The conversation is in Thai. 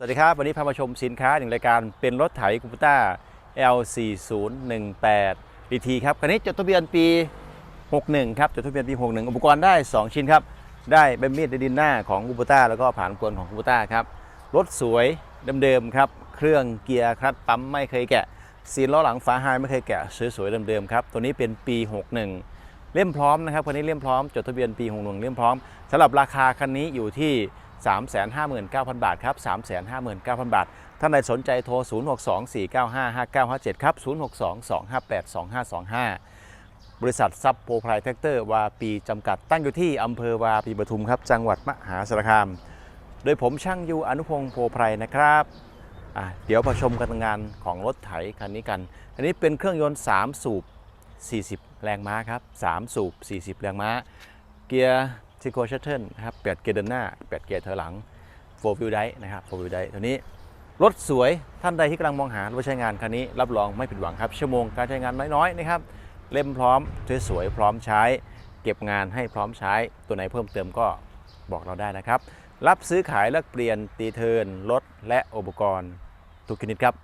สวัสดีครับ วันนี้พามาชมสินค้าหนึ่งรายการเป็นรถไถคูปต้า L4018 DT ครับคันนี้จดทะเบียนปี 61 ครับจดทะเบียนปี 61 อุปกรณ์ได้ 2 ชิ้นครับ ได้ใบมีดในดินหน้าของคูปต้า แล้วก็ผ่านกลของคูปต้าครับ รถสวยเดิมๆครับ เครื่องเกียร์คลัตช์ปั๊มไม่เคยแกะซีนล้อหลังฝาไฮไม่เคยแกะสวยๆเดิมๆครับตัวนี้เป็นปี 61 เล่มพร้อมนะครับคันนี้เล่มพร้อมจดทะเบียนปี 61 เล่มพร้อมสำหรับราคาคันนี้อยู่ที่ 359,000 บาทครับ 359,000 บาท ท่านใดสนใจโทร 0624955957 ครับ 0622582525 บริษัทซับโปรไพรแท็กเตอร์วาปีจำกัดตั้งอยู่ที่อำเภอวาปีปทุมครับ จังหวัดมหาสารคาม โดยผมช่างยูอนุพงศ์โพไพรนะครับเดี๋ยวมาชมการทำงานของรถไถคันนี้กัน อันนี้เป็นเครื่องยนต์ 3 สูบ 40 แรงม้าครับ 3 สูบ 40 แรงม้า เกียร์ ซิโคชัตเทิลนะครับแปดเกียร์เดินหน้าแปดเกียร์ถอยหลังโฟวิวได้นะครับโฟวิวได้ตัวนี้รถสวยท่านใดที่กำลังมองหารถใช้งานคันนี้ รับรองไม่ผิดหวังครับ ชั่วโมงการใช้งานน้อยๆนะครับเล่มพร้อมสวยๆพร้อมใช้ เก็บงานให้พร้อมใช้ตัวไหนเพิ่มเติมก็บอกเราได้นะครับ รับซื้อขายแลกเปลี่ยนตีเทิร์นรถและอุปกรณ์ทุกชนิดครับ